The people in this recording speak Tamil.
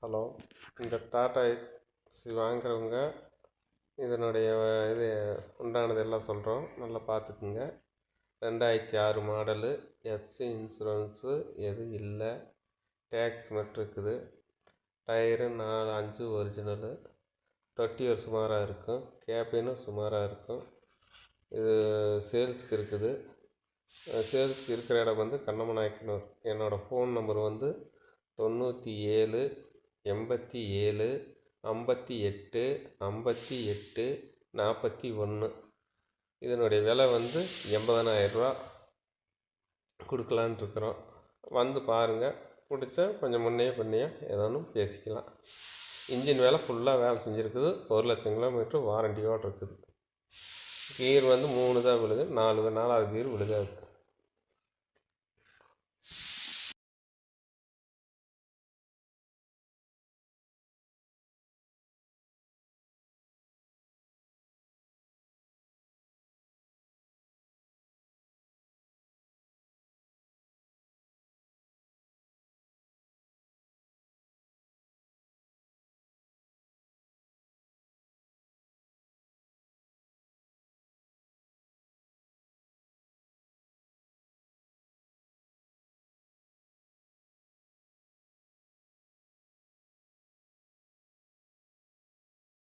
ஹலோ இந்த டாடா ஏசி வாங்குறவங்க இதனுடைய இது உண்டானது எல்லாம் சொல்கிறோம் நல்லா பார்த்துக்குங்க. ரெண்டாயிரத்தி ஆறு மாடலு எஃப்சி இன்சூரன்ஸு எதுவும் இல்லை டேக்ஸ் மட்டும் இருக்குது. டயரு நாலு அஞ்சு ஒரிஜினலு தொட்டி ஒரு சுமாராக இருக்கும். கேபினும் சுமாராக இருக்கும். இது சேல்ஸ்க்கு இருக்குது. சேல்ஸ்க்கு இருக்கிற இடம் வந்து கண்ணமநாயக்கனூர். என்னோடய ஃபோன் நம்பர் வந்து தொண்ணூற்றி ஏழு எண்பத்தி ஏழு ஐம்பத்தி எட்டு ஐம்பத்தி எட்டு நாற்பத்தி ஒன்று. இதனுடைய விலை வந்து எண்பதனாயிரரூவா கொடுக்கலான் இருக்கிறோம். வந்து பாருங்கள் பிடிச்சா கொஞ்சம் முன்னையே பின்னையே ஏதோன்னு பேசிக்கலாம். இன்ஜின் வேலை ஃபுல்லாக வேலை செஞ்சுருக்குது. ஒரு லட்சம் கிலோமீட்ரு வாரண்டியோடு இருக்குது. கீர் வந்து மூணு தான் விழுது நாலு நாலாவது கீர் விழுகாது